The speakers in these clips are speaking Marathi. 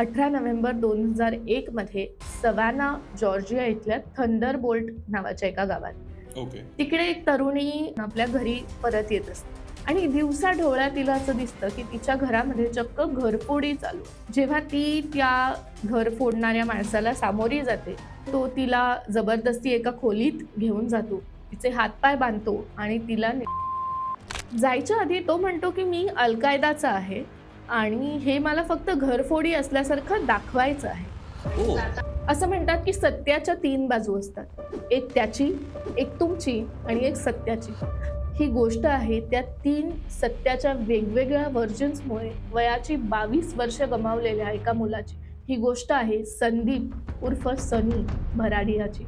अठरा नोव्हेंबर दोन हजार एक मध्ये सवाना जॉर्जिया इथल्या थंडर बोल्ट नावाच्या एका गावात. ओके. तिकडे एक तरुणी आपल्या घरी परत येत असते. आणि दिवसा ढोळ्या तिला असं दिसतं की तिच्या घरामध्ये चक्क घरफोडी चालू. जेव्हा ती त्या घर फोडणाऱ्या माणसाला सामोरी जाते तो तिला जबरदस्ती एका खोलीत घेऊन जातो. तिचे हातपाय बांधतो आणि तिला जायच्या आधी तो म्हणतो की मी अलकायदाचा आहे आणि हे मला फक्त घरफोडी असल्यासारखं दाखवायचं आहे. ओ असं म्हणतात की सत्याच्या तीन बाजू असतात. एक त्याची एक तुमची आणि एक सत्याची. ही गोष्ट आहे त्या तीन सत्याच्या वेगवेगळ्या व्हर्जन्समुळे वयाची बावीस वर्ष गमावलेल्या एका मुलाची. ही गोष्ट आहे संदीप उर्फ सनी भराडियाची.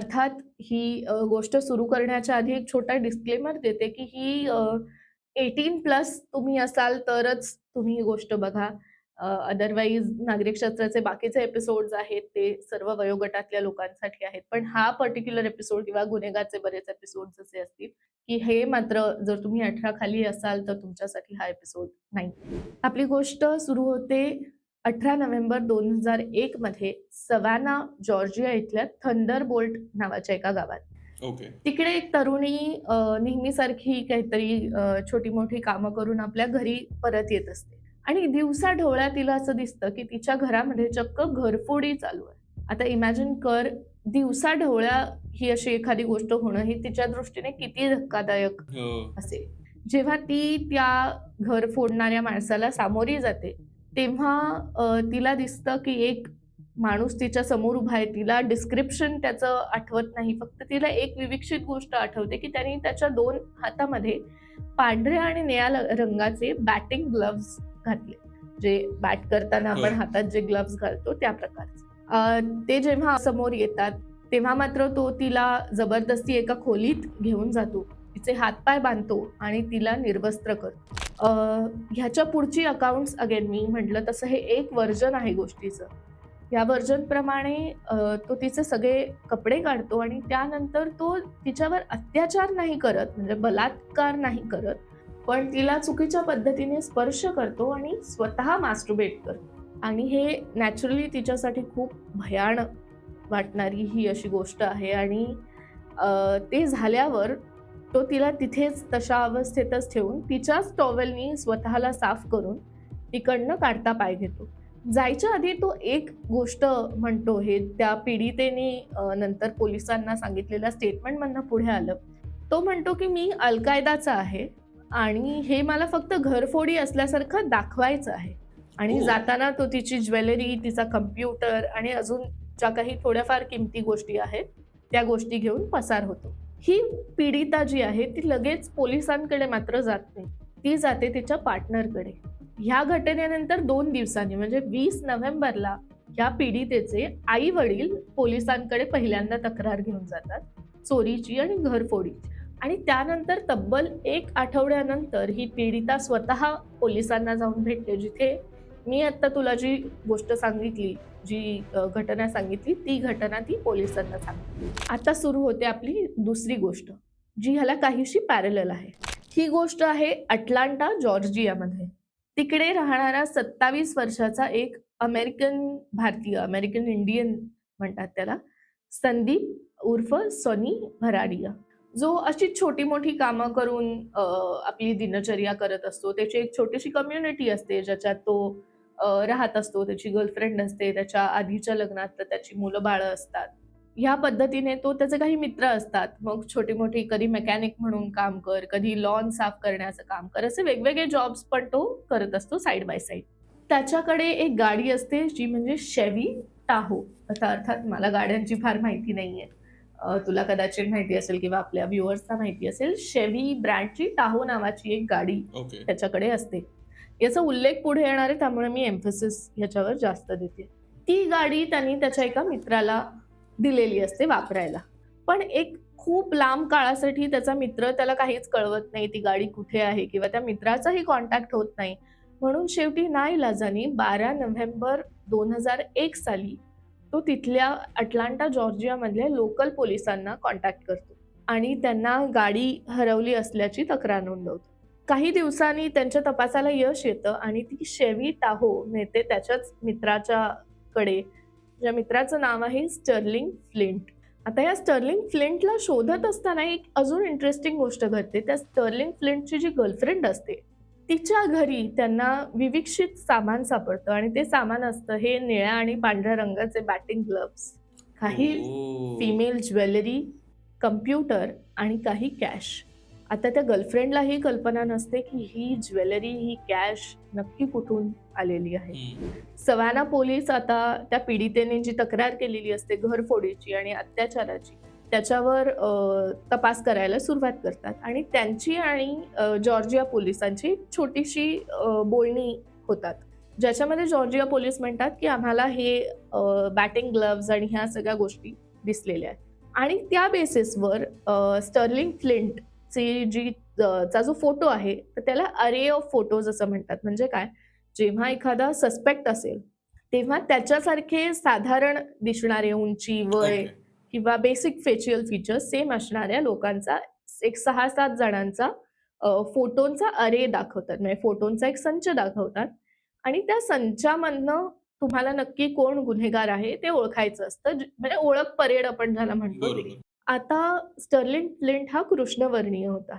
अर्थात ही गोष्ट सुरू करण्याच्या आधी एक छोटा डिस्क्लेमर देते की ही एटीन प्लस तुम्ही असाल तरच तुम्ही ही गोष्ट बघा. अदरवाईज नागरिक शास्त्राचे बाकीचे एपिसोड्स आहेत ते सर्व वयोगटातल्या लोकांसाठी आहेत. पण हा पर्टिक्युलर एपिसोड किंवा गुन्हेगारचे बरेच एपिसोड असे असतील की हे मात्र जर तुम्ही अठरा खाली असाल तर तुमच्यासाठी हा एपिसोड नाही. आपली गोष्ट सुरू होते अठरा नोव्हेंबर दोन हजार एक मध्ये सवाना जॉर्जिया इथल्या थंडर बोल्ट नावाच्या एका गावात. ओके. तिकडे एक तरुणी नेहमीसारखी काहीतरी छोटी मोठी कामं करून आपल्या घरी परत येत असते. आणि दिवसा ढोळ्या तिला असं दिसतं की तिच्या घरामध्ये चक्क घरफोडी चालू आहे. आता इमॅजिन कर दिवसा ढोळ्या ही अशी एखादी गोष्ट होणं ही तिच्या दृष्टीने किती धक्कादायक अं, असेल. जेव्हा ती त्या घर फोडणाऱ्या माणसाला सामोरी जाते तेव्हा तिला दिसतं की एक माणूस तिच्या समोर उभा आहे. तिला डिस्क्रिप्शन त्याचं आठवत नाही. फक्त तिला एक विविक्षित गोष्ट आठवते की त्यांनी त्याच्या दोन हातामध्ये पांढऱ्या आणि निळ्या रंगाचे बॅटिंग ग्लव्स घातले. जे बॅट करताना आपण. हातात जे ग्लव्स घालतो त्या प्रकारचे. ते जेव्हा समोर येतात तेव्हा मात्र तो तिला जबरदस्ती एका खोलीत घेऊन जातो. तिचे हातपाय बांधतो आणि तिला निर्वस्त्र करतो. ह्याच्या पुढची अकाउंट्स अगेन मी म्हटलं तसं हे एक वर्जन आहे गोष्टीचं. या वर्जनप्रमाणे तो तिचे सगळे कपडे काढतो आणि त्यानंतर तो तिच्यावर अत्याचार नाही करत म्हणजे बलात्कार नाही करत पण तिला चुकीच्या पद्धतीने स्पर्श करतो आणि स्वतः मास्टरबेट करतो. आणि हे नॅचरली तिच्यासाठी खूप भयानक वाटणारी ही अशी गोष्ट आहे. आणि ते झाल्यावर तो तिला तिथेच तशा अवस्थेतच ठेवून तिच्याच टॉवेलनी स्वतःला साफ करून तिकडनं काढता पाय घेतो. जायच्या आधी तो एक गोष्ट म्हणतो हे त्या पीडितेने नंतर पोलिसांना सांगितलेल्या स्टेटमेंटमधनं पुढे आलं. तो म्हणतो की मी अलकायदाचा आहे आणि हे मला फक्त घरफोडी असल्यासारखं दाखवायचं आहे. आणि हो. जाताना तो तिची ज्वेलरी तिचा कम्प्युटर आणि अजून ज्या काही थोड्याफार किमती गोष्टी आहेत त्या गोष्टी घेऊन पसार होतो. ही पीडिता जी आहे ती लगेच पोलिसांकडे मात्र जात नाही. ती जाते तिच्या पार्टनरकडे. ह्या घटनेनंतर दोन दिवसांनी म्हणजे वीस नोव्हेंबरला या पीडितेचे आई वडील पोलिसांकडे पहिल्यांदा तक्रार घेऊन जातात चोरीची आणि घरफोडीची आणि त्यानंतर तब्बल एक आठवड्यानंतर ही पीडिता स्वतः पोलिसांना जाऊन भेटते जिथे मी आत्ता तुला जी गोष्ट सांगितली जी घटना सांगितली ती घटना ती पोलिसांना सांगितली आता सुरू होते आपली दुसरी गोष्ट जी ह्याला काहीशी पॅरल आहे. ही गोष्ट आहे अटलांटा जॉर्जियामध्ये. तिकडे राहणारा सत्तावीस वर्षाचा एक अमेरिकन भारतीय अमेरिकन इंडियन म्हणतात त्याला संदीप उर्फ सनी भराडिया. जो अशी छोटी मोठी कामं करून आपली दिनचर्या करत असतो. त्याची एक छोटीशी कम्युनिटी असते ज्याच्यात तो राहत असतो त्याची गर्लफ्रेंड असते त्याच्या आधीच्या लग्नात तर त्याची मुलं बाळं असतात. ह्या पद्धतीने तो त्याचे काही मित्र असतात. मग छोटी मोठी कधी मेकॅनिक म्हणून काम कर कधी लॉन साफ करण्याचं काम कर असे वेगवेगळे जॉब्स पण तो करत असतो साईड बाय साईड त्याच्याकडे एक गाडी असते जी म्हणजे शेवी टाहो आता अर्थात मला गाड्यांची फार माहिती नाहीये. अ, तुला कदाचित माहिती असेल किंवा आपल्या व्ह्युअर्सना माहिती असेल शेवी ब्रँडची टाहो नावाची एक गाडी त्याच्याकडे असते. याचा उल्लेख पुढे येणार आहे त्यामुळे मी एम्फसिस याच्यावर जास्त देते. ती गाडी त्यांनी त्याच्या एका मित्राला दिलेली असते वापरायला. पण एक खूप लांब काळासाठी त्याचा मित्र त्याला काहीच कळवत नाही ती गाडी कुठे आहे किंवा त्या मित्राचाही कॉन्टॅक्ट होत नाही. म्हणून शेवटी नाईलाजानी बारा नोव्हेंबर दोन हजार एक साली तो तिथल्या अटलांटा जॉर्जियामधल्या लोकल पोलिसांना कॉन्टॅक्ट करतो आणि त्यांना गाडी हरवली असल्याची तक्रार नोंदवतो. काही दिवसांनी त्यांच्या तपासाला यश येतं आणि ती शेवी टाहो नेते त्याच्याच मित्राच्या कडे ज्या मित्राचं नाव आहे स्टर्लिंग फ्लिंट. आता या स्टर्लिंग फ्लिंटला शोधत असताना एक अजून इंटरेस्टिंग गोष्ट घडते. त्या स्टर्लिंग फ्लिंटची जी गर्लफ्रेंड असते तिच्या घरी त्यांना विविक्षित सामान सापडतं आणि ते सामान असतं हे निळ्या आणि पांढऱ्या रंगाचे बॅटिंग ग्लव्स काही. फिमेल ज्वेलरी कम्प्युटर आणि काही कॅश आता त्या गर्लफ्रेंडला ही कल्पना नसते की ही ज्वेलरी ही कॅश नक्की कुठून आलेली आहे. सवाना पोलीस आता त्या पीडितेने जी तक्रार केलेली असते घरफोडीची आणि अत्याचाराची त्याच्यावर तपास करायला सुरुवात करतात. आणि त्यांची आणि जॉर्जिया पोलिसांची छोटीशी बोलणी होतात. ज्याच्यामध्ये जॉर्जिया पोलीस म्हणतात की आम्हाला हे बॅटिंग ग्लव्ज आणि ह्या सगळ्या गोष्टी दिसलेल्या आहेत. आणि त्या बेसिसवर स्टर्लिंग फ्लिंटची जी चा जो फोटो आहे तर त्याला अरे ऑफ फोटोज असं म्हणतात. म्हणजे काय? जेव्हा एखादा सस्पेक्ट असेल तेव्हा त्याच्यासारखे साधारण दिसणारे उंची वय. किंवा बेसिक फेशियल फीचर्स सेम असणाऱ्या लोकांचा एक सहा सात जणांचा फोटोंचा अरे दाखवतात. म्हणजे फोटोंचा एक संच दाखवतात. आणि त्या संचामधनं तुम्हाला नक्की कोण गुन्हेगार आहे ते ओळखायचं असतं. म्हणजे ओळख परेड आपण ज्याला म्हणतो आता स्टर्लिन फ्लिंट हा कृष्णवर्णीय होता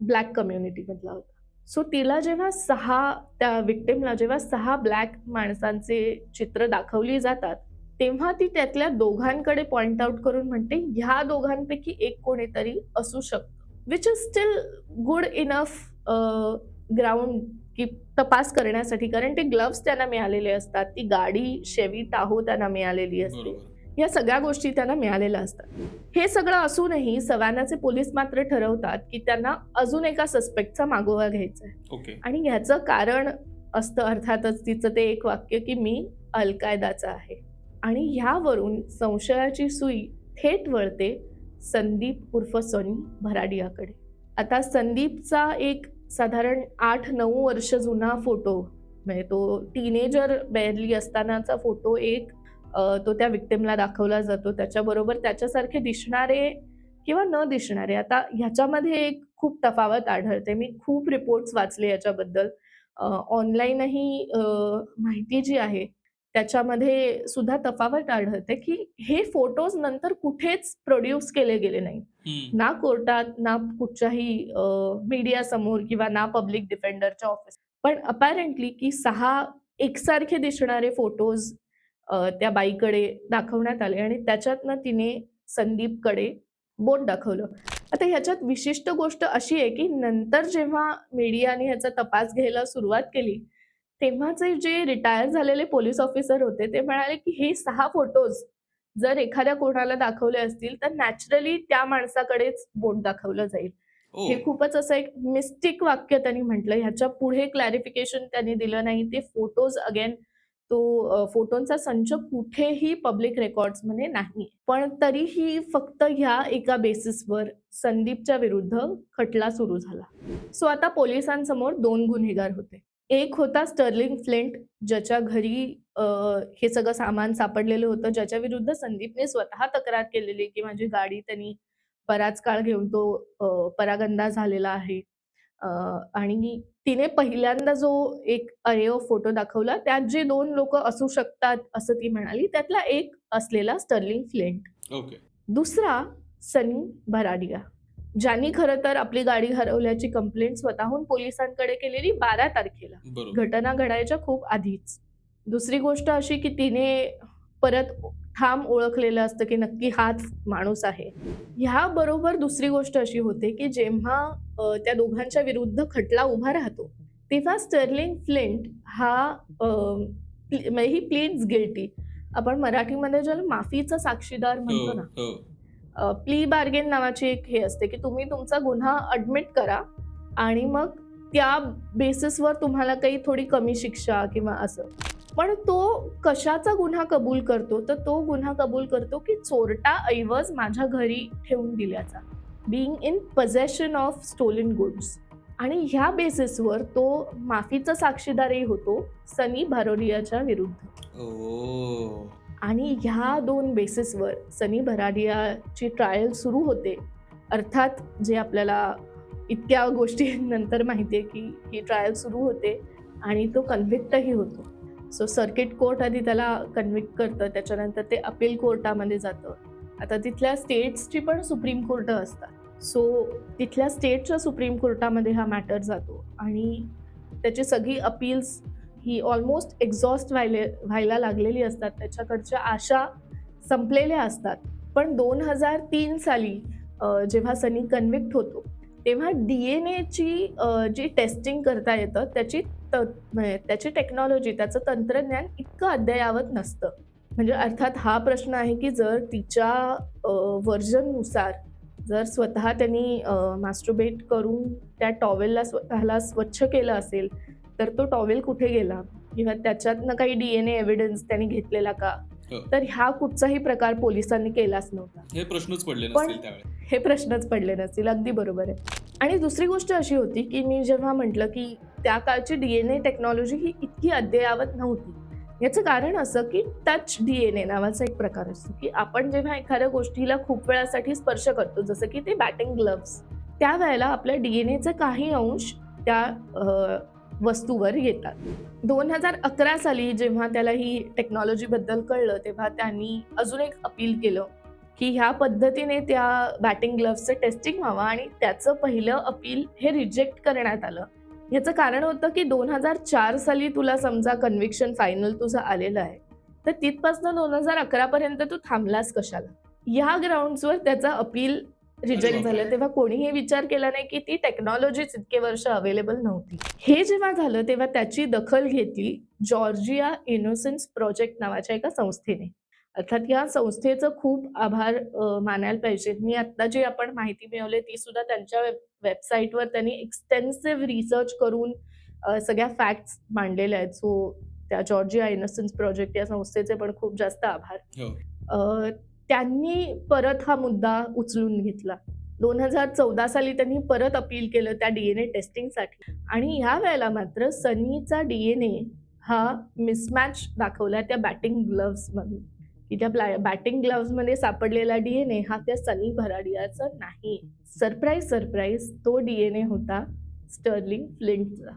ब्लॅक कम्युनिटी मधला होता. सो तिला जेव्हा सहा त्या विक्टिमला जेव्हा सहा ब्लॅक माणसांचे चित्र दाखवली जातात तेव्हा ती त्यातल्या दोघांकडे पॉइंट आउट करून म्हणते ह्या दोघांपैकी एक कोणीतरी असू शकतं. Which is still good enough ground की तपास करण्यासाठी कारण ते ग्लव्स त्यांना मिळालेले असतात ती गाडी शेवी टाहो त्यांना मिळालेली असते. या सगळ्या गोष्टी त्यांना मिळालेल्या असतात. हे सगळं असूनही सवानाचे पोलीस मात्र ठरवतात की त्यांना अजून एका सस्पेक्टचा मागोवा घ्यायचा आहे. ओके. आणि ह्याचं कारण असतं अर्थातच तिचं ते एक वाक्य की मी अल कायदाचा आहे. आणि ह्यावरून संशयाची सुई थेट वळते संदीप उर्फ सनी भराडियाकडे. आता संदीपचा एक साधारण आठ नऊ वर्ष जुना फोटो म्हणजे तो टीनेजर बेरली असतानाचा फोटो एक तो त्या विक्टिमला दाखवला जातो. त्याच्याबरोबर त्याच्यासारखे दिसणारे किंवा न दिसणारे आता ह्याच्यामध्ये एक खूप तफावत आढळते. मी खूप रिपोर्ट्स वाचले याच्याबद्दल. ऑनलाईनही माहिती जी आहे त्याच्यामध्ये सुद्धा तफावत आढळते की हे फोटोज नंतर कुठेच प्रोड्यूस केले गेले नाही. ना कोर्टात ना कुठच्याही मीडिया समोर किंवा ना पब्लिक डिफेंडरच्या ऑफिस पण अपॅरेंटली की सहा एकसारखे दिसणारे फोटोज त्या बाईकडे दाखवण्यात आले आणि त्याच्यातनं तिने संदीपकडे बोट दाखवलं. आता ह्याच्यात विशिष्ट गोष्ट अशी आहे की नंतर जेव्हा मीडियाने ह्याचा तपास घ्यायला सुरुवात केली तेव्हाचे जे रिटायर झालेले पोलीस ऑफिसर होते ते म्हणाले की हे सहा फोटोज जर एखाद्या कोणाला दाखवले असतील तर नॅचरली त्या माणसाकडेच बोट दाखवलं जाईल. हे खूपच असं एक मिस्टिक वाक्य त्यांनी म्हटलं. ह्याच्या पुढे क्लॅरिफिकेशन त्यांनी दिलं नाही. ते फोटोज अगेन तो फोटोंचा संच कुठेही पब्लिक रेकॉर्ड्समध्ये नाही. पण तरीही फक्त ह्या एका बेसिसवर संदीपच्या विरुद्ध खटला सुरू झाला. सो आता पोलिसांसमोर दोन गुन्हेगार होते. एक होता स्टर्लिंग फ्लिंट ज्याच्या घरी हे सगळं सामान सापडलेलं होतं ज्याच्या विरुद्ध संदीपने स्वतः तक्रार केलेली की माझी गाडी त्यांनी बराच काळ घेऊन तो परागंदा झालेला आहे. आणि तिने पहिल्यांदा जो एक अरे फोटो दाखवला त्यात जे दोन लोक असू शकतात असं ती म्हणाली त्यातला एक असलेला स्टर्लिंग फ्लिंट. ओके. दुसरा सनी भराडिया ज्यांनी खरं तर आपली गाडी हरवल्याची कंप्लेंट स्वतःहून पोलिसांकडे केलेली बारा तारखेला. घटना घडायच्या खूप आधीच. दुसरी गोष्ट अशी की तिने परत ठाम ओळखलेलं असतं की नक्की हाच माणूस आहे. ह्या बरोबर दुसरी गोष्ट अशी होते की जेव्हा त्या दोघांच्या विरुद्ध खटला उभा राहतो तेव्हा स्टर्लिंग फ्लिंट हा म्हणजे ही प्लीड्स गिल्टी. आपण मराठीमध्ये ज्याला माफीचा साक्षीदार हो म्हणतो ना हो. प्ली बार्गेन नावाची एक हे असते की तुम्ही तुमचा गुन्हा अडमिट करा आणि मग त्या बेसिसवर तुम्हाला काही थोडी कमी शिक्षा किंवा असं. पण तो कशाचा गुन्हा कबूल करतो? तर तो गुन्हा कबूल करतो की चोरटा ऐवज माझ्या घरी ठेवून दिल्याचा. Being in possession of stolen goods आणि ह्या बेसिसवर तो माफीचा साक्षीदारही होतो सनी भारोरियाच्या विरुद्ध. आणि ह्या दोन बेसिसवर सनी भराडियाची ट्रायल सुरू होते. अर्थात जे आपल्याला इतक्या गोष्टी नंतर माहिती आहे की ही ट्रायल सुरू होते आणि तो कन्व्हिक्टही होतो. सो सर्किट कोर्ट आधी त्याला कन्व्हिक्ट करतं. त्याच्यानंतर ते अपील कोर्टामध्ये जातं. आता तिथल्या स्टेट्सची पण सुप्रीम कोर्ट असतात. सो तिथल्या स्टेटच्या सुप्रीम कोर्टामध्ये हा मॅटर जातो. आणि त्याची सगळी अपील्स ही ऑलमोस्ट एक्झॉस्ट व्हायले व्हायला लागलेली असतात. त्याच्याकडच्या आशा संपलेल्या असतात. पण दोन हजार तीन साली जेव्हा सनी कन्व्हिक्ट होतो तेव्हा डी एन एची जी टेस्टिंग करता येतं त्याची त्याची टेक्नॉलॉजी त्याचं तंत्रज्ञान इतकं अद्ययावत नसतं. म्हणजे अर्थात हा प्रश्न आहे की जर तिच्या व्हर्जननुसार जर स्वतः त्यांनी मास्टरबेट करून त्या टॉवेलला स्वतःला स्वच्छ केलं असेल तर तो टॉवेल कुठे गेला? किंवा त्याच्यातनं काही डी एन ए एव्हिडन्स त्यांनी घेतलेला का? हो. तर ह्या कुठचाही प्रकार पोलिसांनी केलाच नव्हता. हे प्रश्नच पडले पण- हे प्रश्नच पडले नसतील. अगदी बरोबर आहे. आणि दुसरी गोष्ट अशी होती की मी जेव्हा म्हटलं की त्या काळची डी एन ए टेक्नॉलॉजी ही इतकी अद्ययावत नव्हती. याचं कारण असं की टच डी एन ए नावाचा एक प्रकार असतो की आपण जेव्हा एखाद्या गोष्टीला खूप वेळासाठी स्पर्श करतो जसं की ते बॅटिंग ग्लव्स त्यावेळेला आपल्या डी एन एचा काही अंश त्या वस्तूवर येतात. दोन हजार अकरा साली जेव्हा त्याला ही टेक्नॉलॉजीबद्दल कळलं तेव्हा त्यांनी अजून एक अपील केलं की ह्या पद्धतीने त्या बॅटिंग ग्लव्सचं टेस्टिंग व्हावं आणि त्याचं पहिलं अपील हे रिजेक्ट करण्यात आलं. याचं कारण होतं की दोन हजार चार साली तुला समजा कन्व्हिक्शन फायनल तुझं आलेलं आहे. तर तिथपासून दोन हजार अकरा पर्यंत तू थांबलास कशाला? ह्या ग्राउंड्सवर त्याचं अपील रिजेक्ट. झालं. तेव्हा कोणीही विचार केला नाही की ती टेक्नॉलॉजीच इतके वर्ष अवेलेबल नव्हती. हे जेव्हा झालं तेव्हा त्याची दखल घेतली जॉर्जिया इनोसेन्स प्रोजेक्ट नावाच्या एका संस्थेने. अर्थात या संस्थेचं खूप आभार मानायला पाहिजे. मी आत्ता जी आपण माहिती मिळवली ती सुद्धा त्यांच्या वेब वेबसाईटवर त्यांनी एक्सटेन्सिव्ह रिसर्च करून सगळ्या फॅक्ट्स मांडलेल्या आहेत. सो त्या जॉर्जिया इनोसेन्स प्रोजेक्ट या संस्थेचे पण खूप जास्त आभार. हो. त्यांनी परत हा मुद्दा उचलून घेतला. दोन हजार चौदा साली त्यांनी परत अपील केलं त्या डी एन ए टेस्टिंगसाठी आणि ह्या वेळेला मात्र सनीचा डी एन ए हा मिसमॅच दाखवला त्या बॅटिंग ग्लव्समधून की त्या बॅटिंग ग्लव्समध्ये सापडलेला डी एन ए हा त्या सनी भराडियाचा नाही. सरप्राईज सरप्राईज तो डी एन ए होता स्टर्लिंग फ्लिंटचा.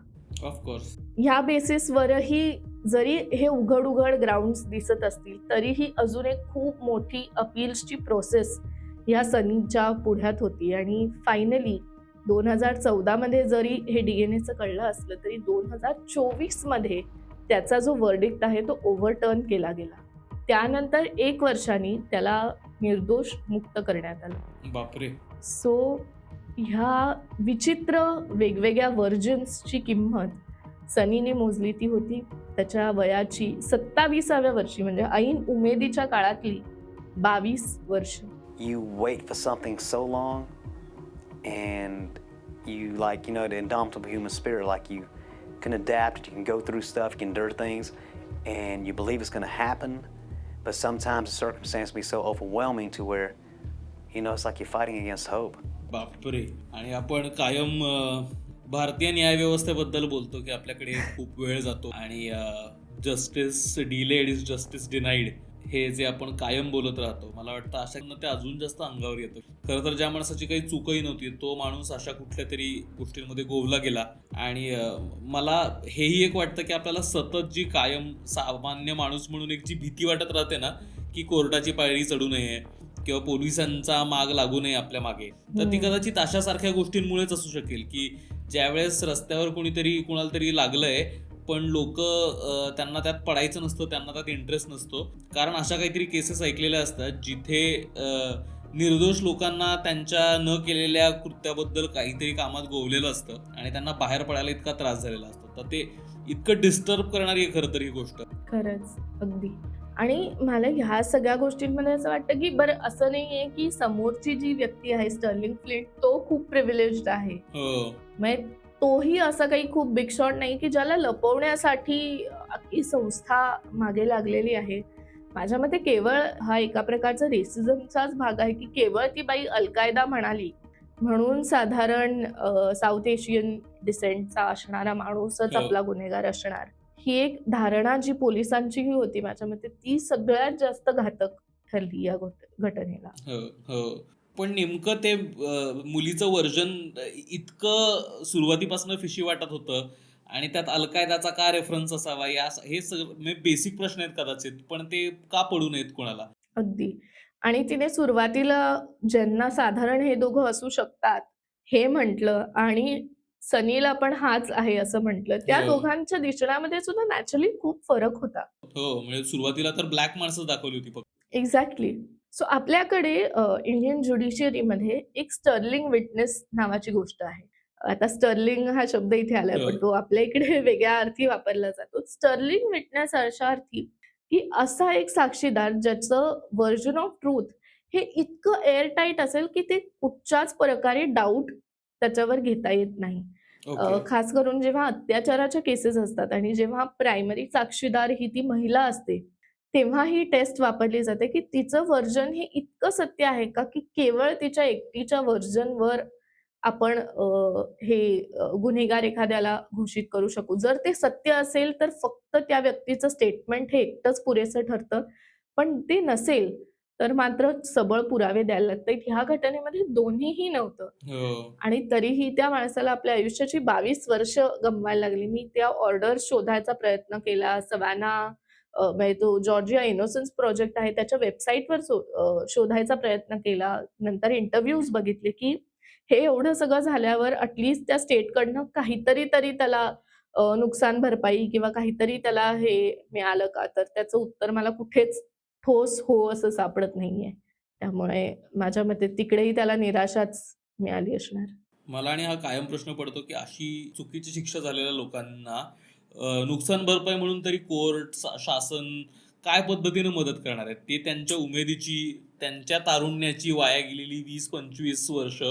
ऑफकोर्स ह्या बेसिसवरही जरी हे उघड उघड ग्राउंड्स दिसत असतील तरीही अजून एक खूप मोठी अपील्सची प्रोसेस ह्या सनीच्या पुढ्यात होती. आणि फायनली दोन हजार चौदामध्ये जरी हे डी एन एचं कळलं असलं तरी दोन हजार चोवीसमध्ये त्याचा जो वर्डिक्ट आहे तो ओव्हरटर्न केला गेला. त्यानंतर एक वर्षाने त्याला निर्दोष मुक्त करण्यात आलं. बापरे. सो ह्या विचित्र वेगवेगळ्या व्हर्जन्सची किंमत सनीने मोजली ती होती. त्याच्या वयाची सत्तावीसाव्या वर्षी म्हणजे ऐन उमेदीच्या काळातली बावीस वर्ष. You wait for something so long and you like you know the domes of human spirit like you can adapt you can go through stuff can dare things and you believe is can happen but sometimes the circumstance be so overwhelming to where you know it's like you're fighting against hope बापरे आणि आपण कायम अं, भारतीय न्यायव्यवस्थेबद्दल बोलतो की आपल्याकडे खूप वेळ जातो आणि justice delayed is justice denied हे जे आपण कायम बोलत राहतो मला वाटतं अशा ते अजून जास्त अंगावर येतं खरं तर ज्या माणसाची काही चूकही नव्हती तो माणूस अशा कुठल्या तरी गोष्टींमध्ये गोवला गेला आणि मला हेही एक वाटतं की आपल्याला सतत जी कायम सामान्य माणूस म्हणून एक जी भीती वाटत राहते ना की कोर्टाची पायरी चढू नये किंवा पोलिसांचा माग लागू नये आपल्या मागे तर ती. कदाचित अशा सारख्या गोष्टींमुळेच असू शकेल की ज्यावेळेस रस्त्यावर कोणीतरी कुणाला तरी लागलंय पण लोक त्यांना त्यात पडायचं नसतं त्यांना त्यात इंटरेस्ट नसतो. कारण अशा काहीतरी केसेस ऐकलेल्या असतात जिथे निर्दोष लोकांना त्यांच्या न केलेल्या कृत्याबद्दल काहीतरी कामात गोवलेलं असतं आणि त्यांना बाहेर पडायला इतका त्रास झालेला असतो. तर ते इतकं डिस्टर्ब करणारी खरं तर ही गोष्ट. खरंच अगदी. आणि मला ह्या सगळ्या गोष्टींमध्ये असं वाटतं की बरं असं नाही आहे की समोरची जी व्यक्ती आहे स्टर्लिंग फ्लिंट तो खूप प्रिव्हिलेज्ड आहे. हो. तोही असं काही खूप बिग शॉट नाही की ज्याला लपवण्यासाठी अख्खी संस्था मागे लागलेली आहे. माझ्या मते केवळ हा एका प्रकारचा रेसिझमचाच भाग आहे की केवळ ती बाई अलकायदा म्हणाली. म्हणून साधारण साऊथ एशियन डिसेंटचा असणारा माणूसच हो. आपला गुन्हेगार असणार. ही एक धारणा जी पोलिसांचीही होती माझ्या मते ती सगळ्यात जास्त घातक ठरली या घट- घटनेला. हो हो. पण नेमकं ते मुलीचं वर्जन इतकं सुरुवातीपासून फिशी वाटत होतं आणि त्यात अलकायदाचा का रेफरन्स असावा या हे सगळं बेसिक प्रश्न आहेत कदाचित पण ते का पडू नयेत कोणाला? अगदी. आणि तिने सुरुवातीला ज्यांना साधारण हे दोघं असू शकतात हे म्हटलं आणि सनीला पण हाच आहे असं म्हटलं त्या हो. दोघांच्या दिसण्यामध्ये सुद्धा नॅचरली खूप फरक होता. हो म्हणजे सुरुवातीला तर ब्लॅक माणसं दाखवली होती फक्त. एक्झॅक्टली सो आपल्याकडे इंडियन ज्युडिशियरीमध्ये एक स्टर्लिंग विटनेस नावाची गोष्ट आहे. आता स्टर्लिंग हा शब्द इथे आलाय पण हो. तो आपल्या इकडे वेगळ्या अर्थी वापरला जातो. स्टर्लिंग विटनेस अशा अर्थी की असा एक साक्षीदार ज्याचं व्हर्जन ऑफ ट्रूथ हे इतकं एअर टाईट असेल की ते कुठच्याच प्रकारे डाऊट त्याच्यावर घेता येत नाही. ओके. खास करून जेव्हा अत्याचाराच्या केसेस असतात आणि जेव्हा प्रायमरी साक्षीदार ही ती महिला असते तेव्हा ही टेस्ट वापरली जाते की तिचं वर्जन हे इतकं सत्य आहे का की केवळ तिच्या एकटीच्या वर्जनवर आपण हे गुन्हेगार एखाद्याला घोषित करू शकू. जर ते सत्य असेल तर फक्त त्या व्यक्तीचं स्टेटमेंट हे एकटंच पुरेसं ठरतं. पण ते नसेल तर मात्र सबळ पुरावे द्यायला लागतात. ह्या घटनेमध्ये दोन्हीही नव्हतं. हो. आणि तरीही त्या माणसाला आपल्या आयुष्याची बावीस वर्ष गमवायला लागली. मी त्या ऑर्डर शोधायचा प्रयत्न केला. सवाना म्हणजे तो जॉर्जिया इनोसन्स प्रोजेक्ट आहे त्याच्या वेबसाईटवर शोधायचा प्रयत्न केला. नंतर इंटरव्ह्यूज बघितले की हे एवढं सगळं झाल्यावर अटलिस्ट त्या स्टेटकडनं काहीतरी तरी त्याला नुकसान भरपाई किंवा काहीतरी त्याला हे मिळालं का? तर त्याचं उत्तर मला कुठेच ठोस हो असं सापडत नाहीये. त्यामुळे माझ्या मते तिकडेही त्याला निराशाच मिळाली असणार. मला आणि हा कायम प्रश्न पडतो की अशी चुकीची शिक्षा झालेल्या लोकांना नुकसान भरपाई म्हणून तरी कोर्ट शासन काय पद्धतीने मदत करणार आहेत? ते त्यांच्या उमेदीची त्यांच्या तारुण्याची वाया गेलेली वीस पंचवीस वर्ष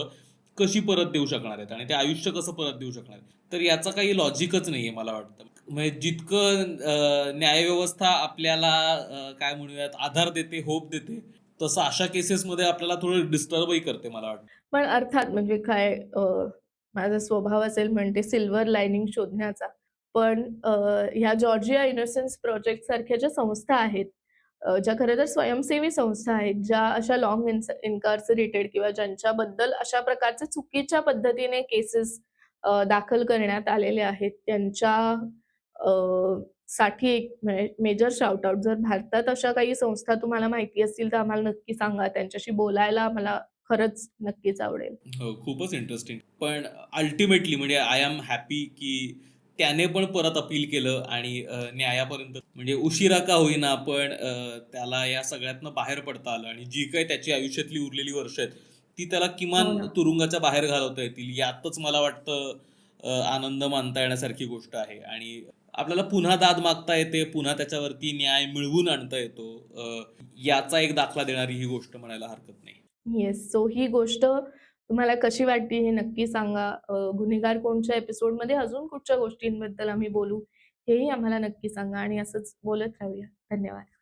कशी परत देऊ शकणार आहेत? आणि ते आयुष्य कसं परत देऊ शकणार तर याचा काही लॉजिकच नाहीये मला वाटतं. म्हणजे जितकं न्यायव्यवस्था आपल्याला काय म्हणूयात आधार देते होप देते तसं अशा केसेसमध्ये आपल्याला थोडं डिस्टर्बही करते मला वाटतं. पण अर्थात म्हणजे काय माझा स्वभाव असेल म्हणते सिल्वर लाईनिंग शोधण्याचा. पण ह्या जॉर्जिया इनोसेन्स प्रोजेक्ट सारख्या ज्या संस्था आहेत ज्या खरं तर स्वयंसेवी संस्था आहेत ज्या अशा लॉंग इन्कार्सरेटेड किंवा ज्यांच्याबद्दल अशा प्रकारचे चुकीच्या पद्धतीने केसेस दाखल करण्यात आलेले आहेत त्यांच्या साठी एक मेजर शाउटआउट जर भारतात अशा काही संस्था तुम्हाला माहिती असतील तर आम्हाला नक्की सांगा. त्यांच्याशी बोलायला आम्हाला खरंच नक्कीच आवडेल. हो, खूपच इंटरेस्टिंग पण अल्टिमेटली म्हणजे आय एम हॅपी की त्याने पण परत अपील केलं आणि न्यायापर्यंत म्हणजे उशिरा का होईना पण त्याला या सगळ्यातनं बाहेर पडता आलं आणि जी काही त्याची आयुष्यातली उरलेली वर्ष आहेत ती त्याला हो किमान ना. तुरुंगाच्या बाहेर घालवता येतील. यातच मला वाटतं आनंद मानता येण्यासारखी गोष्ट आहे. आणि आपल्याला पुन्हा दाद मागता येते पुन्हा त्याच्यावरती न्याय मिळवून आणता येतो. याचा एक दाखला देणारी ही गोष्ट म्हणायला हरकत नाही. येस सो ही गोष्ट तुम्हाला कशी वाटली हे नक्की सांगा. गुन्हेगार कोणच्या एपिसोडमध्ये? अजून कुठच्या गोष्टींबद्दल आम्ही बोलू? हेही आम्हाला नक्की सांगा आणि असंच बोलत राहूया. धन्यवाद.